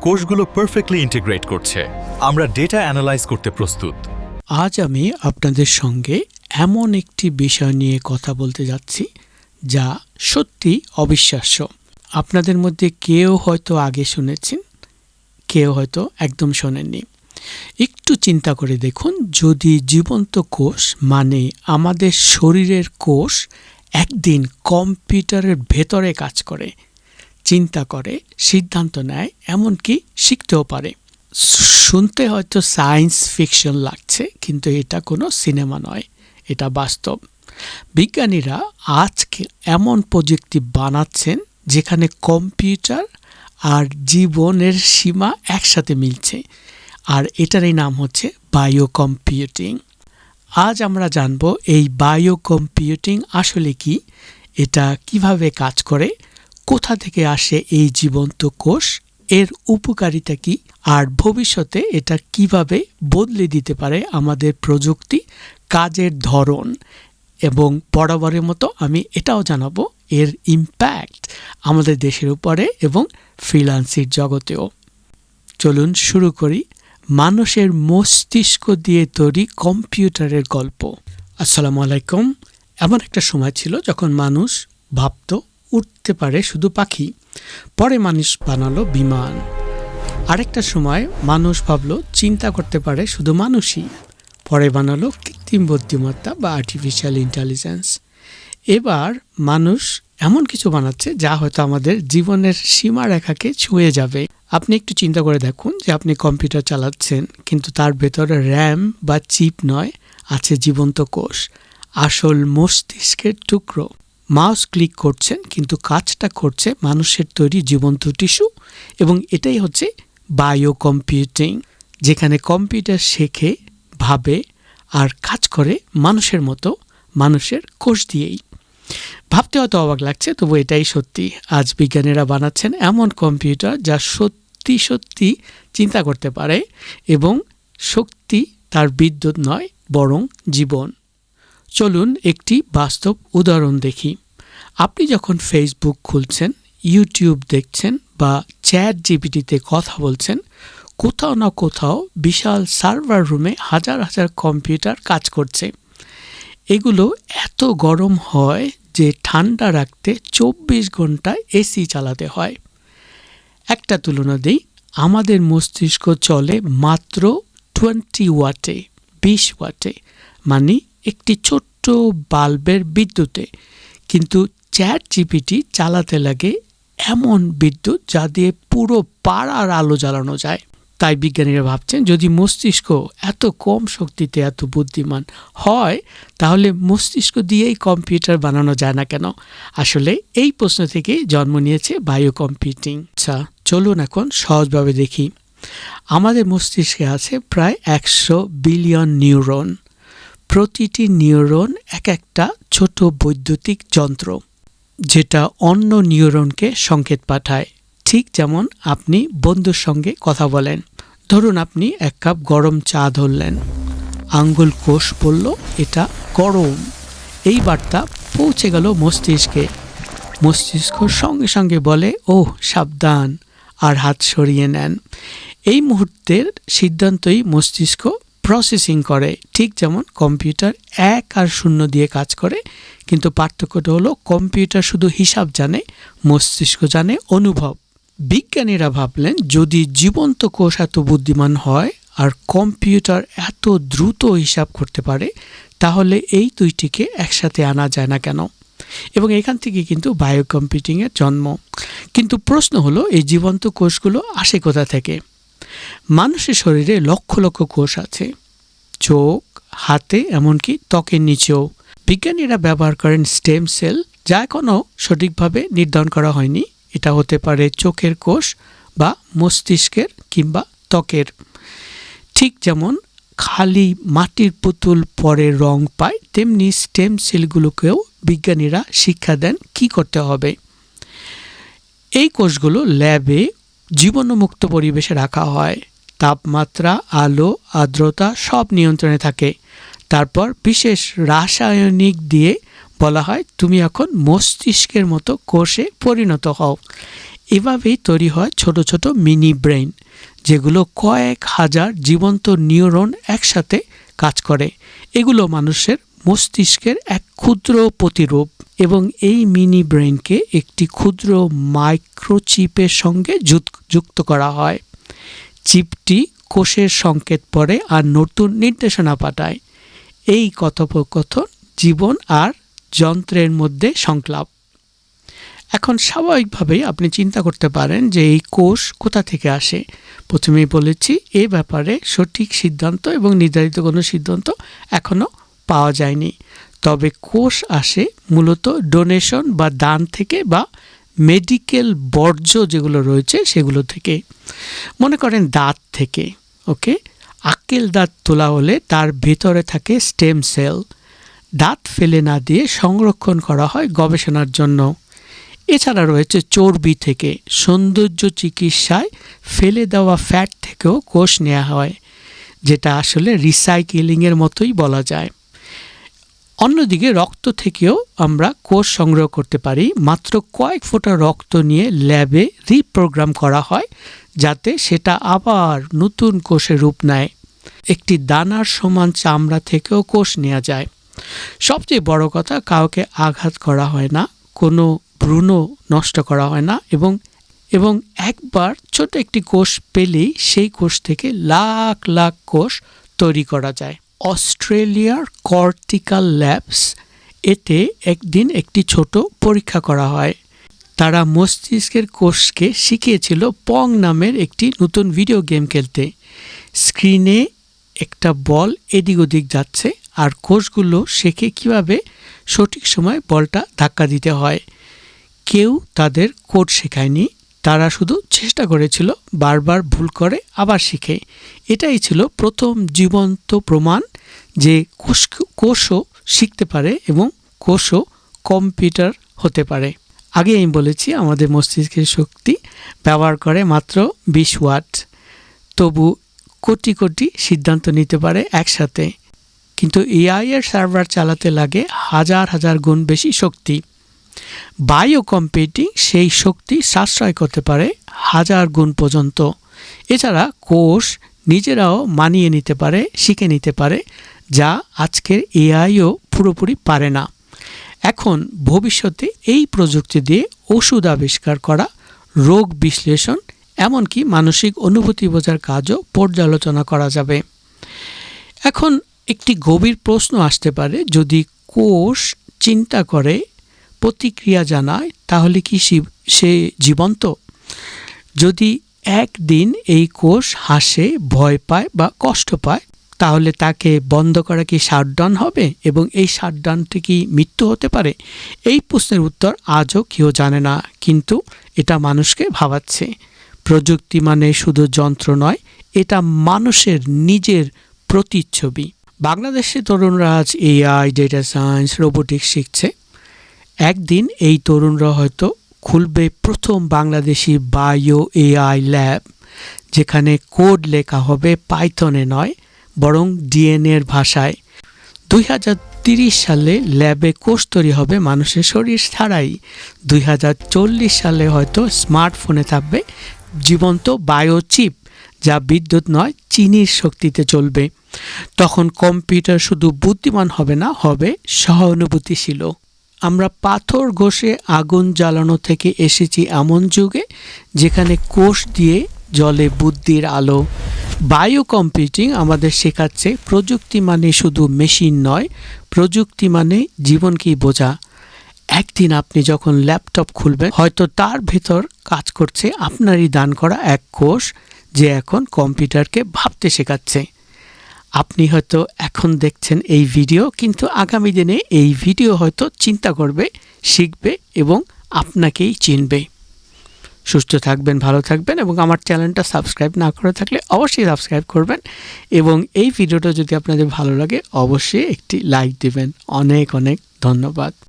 কোষগুলো perfectly integrate করছে। আমরা ডেটা অ্যানালাইজ করতে প্রস্তুত। আজ আমি আপনাদের সঙ্গে এমন একটি বিষয় নিয়ে কথা বলতে যাচ্ছি, যা সত্যি অবিশ্বাস্য। আপনাদের মধ্যে কেউ হয়তো আগে শুনেছেন, কেউ হয়তো একদম শোনেননি। একটু চিন্তা করে দেখুন, যদি জীবন্ত কোষ মানে আমাদের শরীরের কোষ একদিন কম্পিউটারের ভেতরে কাজ করে চিন্তা করে, সিদ্ধান্ত নেয়, এমনকি শিখতেও পারে। শুনতে হয়তো সায়েন্স ফিকশন লাগছে, কিন্তু এটা কোনো সিনেমা নয়, এটা বাস্তব। বিজ্ঞানীরা আজকে এমন প্রযুক্তি বানাচ্ছেন, যেখানে কম্পিউটার আর জীবনের সীমা একসাথে মিলছে, আর এটারই নাম হচ্ছে বায়ো কম্পিউটিং আজ আমরা জানব, এই বায়ো কম্পিউটিং আসলে কি, এটা কীভাবে কাজ করে কোথা থেকে আসে এই জীবন্ত কোষ? এর উপকারিতা কি? আর ভবিষ্যতে এটা কীভাবে বদলে দিতে পারে আমাদের প্রযুক্তি? কাজের ধরন এবং বরাবরের মতো আমি এটাও জানাব এর ইম্প্যাক্ট আমাদের দেশের উপরে এবং ফ্রিলান্সির জগতেও। চলুন শুরু করি। মানুষের মস্তিষ্ক দিয়ে তৈরি কম্পিউটারের গল্প। আসসালামু আলাইকুম। এমন একটা সময় ছিল যখন মানুষ ভাবত উঠতে পারে শুধু পাখি। পরে মানুষ বানালো বিমান। আরেকটা সময় মানুষ ভাবলো চিন্তা করতে পারে শুধু মানুষই। পরে বানালো কৃত্রিম বুদ্ধিমত্তা বা আর্টিফিশিয়াল ইন্টেলিজেন্স এবার মানুষ এমন কিছু বানাচ্ছে যা হয়তো আমাদের জীবনের সীমারেখাকে ছুঁয়ে যাবে। আপনি একটু চিন্তা করে দেখুন যে আপনি কম্পিউটার চালাচ্ছেন, কিন্তু তার ভেতরে র্যাম বা চিপ নয়, আছে জীবন্ত কোষ, আসল মস্তিষ্কের টুকরো। মাউস ক্লিক করছেন কিন্তু কাজটা করছে মানুষের তৈরি জীবন্ত টিস্যু এবং এটাই হচ্ছে বায়ো কম্পিউটিং যেখানে কম্পিউটার শেখে, ভাবে আর কাজ করে মানুষের মতো, মানুষের কোষ দিয়েই। ভাবতে হয়তো অবাক লাগছে, তবু এটাই সত্যি। আজ বিজ্ঞানীরা বানাচ্ছেন এমন কম্পিউটার যা সত্যি সত্যি চিন্তা করতে পারে এবং শক্তি তার বিদ্যুৎ নয়, বরং জীবন। চলুন একটি বাস্তব উদাহরণ দেখি। আপনি যখন ফেসবুক খুলছেন ইউটিউব দেখছেন বা চ্যাট জিপিটিতে কথা বলছেন, কোথাও না কোথাও বিশাল সার্ভার রুমে হাজার হাজার কম্পিউটার কাজ করছে। এগুলো এত গরম হয় যে ঠান্ডা রাখতে চব্বিশ ঘণ্টা এসি চালাতে হয়। একটা তুলনা দিই, আমাদের মস্তিষ্ক চলে মাত্র টোয়েন্টি ওয়াটে, বিশ ওয়াটে মানে একটি ছোট্ট বাল্বের বিদ্যুতে। কিন্তু চ্যাট জিপিটি চালাতে লাগে এমন বিদ্যুৎ যা দিয়ে পুরো পাড়ার আলো জ্বালানো যায়। তাই বিজ্ঞানীরা ভাবছেন, যদি মস্তিষ্ক এত কম শক্তিতে এত বুদ্ধিমান হয়, তাহলে মস্তিষ্ক দিয়েই কম্পিউটার বানানো যায় না কেন? আসলে এই প্রশ্ন থেকে জন্ম নিয়েছে বায়ো কম্পিউটিং আচ্ছা চলুন এখন সহজভাবে দেখি। আমাদের মস্তিষ্কে আছে প্রায় একশো বিলিয়ন নিউরন। প্রতিটি নিউরন এক একটা ছোট বৈদ্যুতিক যন্ত্র, যেটা অন্য নিউরনকে সংকেত পাঠায়। ঠিক যেমন আপনি বন্ধুর সঙ্গে কথা বলেন। ধরুন আপনি এক কাপ গরম চা ধরলেন। আঙ্গুল কোষ বলল, এটা গরম। এই বার্তা পৌঁছে গেল মস্তিষ্কে। মস্তিষ্ক সঙ্গে সঙ্গে বলে ও সাবধান। আর হাত সরিয়ে নেন। এই মুহূর্তের সিদ্ধান্তই মস্তিষ্ক প্রসেসিং করে ঠিক যেমন কম্পিউটার এক আর শূন্য দিয়ে কাজ করে, কিন্তু পার্থক্যটা হলো কম্পিউটার শুধু হিসাব জানে, মস্তিষ্ক জানে, অনুভব। বিজ্ঞানীরা ভাবলেন যদি জীবন্ত কোষ এত বুদ্ধিমান হয় আর কম্পিউটার এত দ্রুত হিসাব করতে পারে, তাহলে এই দুইটিকে একসাথে আনা যায় না কেন? এবং এখান থেকে কিন্তু বায়ো কম্পিউটিংয়ের জন্ম। কিন্তু প্রশ্ন হলো এই জীবন্ত কোষগুলো আসে কোথা থেকে? মানুষের শরীরে লক্ষ লক্ষ কোষ আছে। চোখ, হাতে, এমনকি ত্বকের নিচেও। বিজ্ঞানীরা ব্যবহার করেন স্টেম সেল, যা এখনও সঠিকভাবে নির্ধারণ করা হয়নি। এটা হতে পারে চোখের কোষ বা মস্তিষ্কের কিংবা ত্বকের। ঠিক যেমন খালি মাটির পুতুল পরে রং পায়, তেমনি স্টেম সেলগুলোকেও বিজ্ঞানীরা শিক্ষা দেন কি করতে হবে। এই কোষগুলো ল্যাবে জীবাণুমুক্ত পরিবেশে রাখা হয়। তাপমাত্রা, আলো, আর্দ্রতা সব নিয়ন্ত্রণে থাকে। তারপর বিশেষ রাসায়নিক দিয়ে বলা হয়, তুমি এখন মস্তিষ্কের মতো কোষে পরিণত হও। এভাবেই তৈরি হয় ছোট ছোট মিনি ব্রেন যেগুলো কয়েক হাজার জীবন্ত নিউরন একসাথে কাজ করে। এগুলো মানুষের মস্তিষ্কের এক ক্ষুদ্র প্রতিরূপ। এবং এই মিনি ব্রেনকে একটি ক্ষুদ্র মাইক্রোচিপের সঙ্গে যুক্ত করা হয়। চিপটি কোষের সংকেত পড়ে আর নতুন নির্দেশনা পাঠায়। এই কথোপকথন জীবন আর যন্ত্রের মধ্যে সংলাপ। এখন স্বাভাবিকভাবেই আপনি চিন্তা করতে পারেন যে এই কোষ কোথা থেকে আসে। প্রথমেই বলেছি, এ ব্যাপারে সঠিক সিদ্ধান্ত এবং নির্ধারিত কোনো সিদ্ধান্ত এখনও পাওয়া যায়নি। তবে কোষ আসে মূলত ডোনেশন বা দান থেকে বা মেডিকেল বর্জ্য যেগুলো রয়েছে সেগুলো থেকে। মনে করেন দাঁত থেকে ওকে আক্কেল দাঁত তোলা হলে তার ভেতরে থাকে স্টেম সেল। দাঁত ফেলে না দিয়ে সংরক্ষণ করা হয় গবেষণার জন্য। এছাড়া রয়েছে চর্বি থেকে, সৌন্দর্য চিকিৎসায় ফেলে দেওয়া ফ্যাট থেকেও কোষ নেওয়া হয়, যেটা আসলে রিসাইকেলিংয়ের মতোই বলা যায়। অন্যদিকে রক্ত থেকেও আমরা কোষ সংগ্রহ করতে পারি। মাত্র কয়েক ফোঁটা রক্ত নিয়ে ল্যাবে রিপ্রোগ্রাম করা হয়, যাতে সেটা আবার নতুন কোষে রূপ নেয়। একটি দানার সমান চামড়া থেকেও কোষ নেওয়া যায়। সবচেয়ে বড় কথা, কাউকে আঘাত করা হয় না, কোনো ভ্রূণ নষ্ট করা হয় না এবং এবং একবার ছোট একটি কোষ পেলেই সেই কোষ থেকে লাখ লাখ কোষ তৈরি করা যায়। অস্ট্রেলিয়ার কর্টিক্যাল ল্যাবস এতে একদিন একটি ছোট পরীক্ষা করা হয়। তারা মস্তিষ্কের কোষকে শিখিয়েছিল পং নামের একটি নতুন ভিডিও গেম খেলতে। স্ক্রিনে একটা বল এদিক ওদিক যাচ্ছে আর কোষগুলো শেখে কীভাবে সঠিক সময় বলটা ধাক্কা দিতে হয়। কেউ তাদের কোড শেখায়নি তারা শুধু চেষ্টা করেছিল বারবার ভুল করে, আবার শিখে। এটাই ছিল প্রথম জীবন্ত প্রমাণ যে কোষ, কোষও শিখতে পারে এবং কোষও কম্পিউটার হতে পারে। আগে আমি বলেছি, আমাদের মস্তিষ্কের শক্তি ব্যবহার করে মাত্র বিশ ওয়াট। তবু কোটি কোটি সিদ্ধান্ত নিতে পারে একসাথে। কিন্তু এআই এর সার্ভার চালাতে লাগে হাজার হাজার গুণ বেশি শক্তি। বায়ো কম্পিউটিং সেই শক্তি সাশ্রয় করতে পারে হাজার গুণ পর্যন্ত। এছাড়া কোষ নিজেরাও মানিয়ে নিতে পারে, শিখে নিতে পারে, যা আজকের এআইও পুরোপুরি পারে না। এখন ভবিষ্যতে এই প্রযুক্তি দিয়ে ওষুধ আবিষ্কার করা, রোগ বিশ্লেষণ, এমনকি মানসিক অনুভূতি বোঝার কাজও পর্যালোচনা করা যাবে। এখন একটি গভীর প্রশ্ন আসতে পারে, যদি কোষ চিন্তা করে প্রতিক্রিয়া জানায়, তাহলে কি সি- জীবন্ত? যদি একদিন এই কোষ হাসে, ভয় পায় বা কষ্ট পায়, তাহলে তাকে বন্ধ করা কি শাটডাউন হবে এবং এই শাটডাউনটি কি মৃত্যু হতে পারে? এই প্রশ্নের উত্তর আজও কেউ জানে না, কিন্তু এটা মানুষকে ভাবাচ্ছে। প্রযুক্তি মানে শুধু যন্ত্র নয়, এটা মানুষের নিজের প্রতিচ্ছবি। বাংলাদেশে তরুণরা আজ এআই ডেটা সায়েন্স রোবোটিক্স শিখছে। একদিন এই তরুণরা হয়তো খুলবে প্রথম বাংলাদেশি বায়ো এআই ল্যাব, যেখানে কোড লেখা হবে পাইথনে নয়, বরং ডিএনএর ভাষায়। দুই হাজার তিরিশ সালে ল্যাবে কোষ তৈরি হবে মানুষের শরীর ছাড়াই। দুই হাজার চল্লিশ সালে হয়তো স্মার্টফোনে থাকবে জীবন্ত বায়োচিপ, যা বিদ্যুৎ নয়, চিনির শক্তিতে চলবে। তখন কম্পিউটার শুধু বুদ্ধিমান হবে না, হবে সহানুভূতিশীল আমরা পাথর ঘষে আগুন জ্বালানো থেকে এসেছি এমন যুগে যেখানে কোষ দিয়ে জলে বুদ্ধির আলো। বায়ো কম্পিউটিং আমাদের শেখাচ্ছে প্রযুক্তি মানে শুধু মেশিন নয়, প্রযুক্তি মানে জীবনকেই বোঝা। একদিন আপনি যখন ল্যাপটপ খুলবেন, হয়তো তার ভেতর কাজ করছে আপনারই দান করা এক কোষ যে এখন কম্পিউটারকে ভাবতে শেখাচ্ছে। আপনি হয়তো এখন দেখছেন এই ভিডিও, কিন্তু আগামী দিনে এই ভিডিও হয়তো চিন্তা করবে, শিখবে এবং আপনাকেই চিনবে। সুস্থ থাকবেন, ভালো থাকবেন এবং আমার চ্যানেলটা সাবস্ক্রাইব না করে থাকলে অবশ্যই সাবস্ক্রাইব করবেন এবং এই ভিডিওটা যদি আপনাদের ভালো লাগে, অবশ্যই একটি লাইক দেবেন। অনেক অনেক ধন্যবাদ।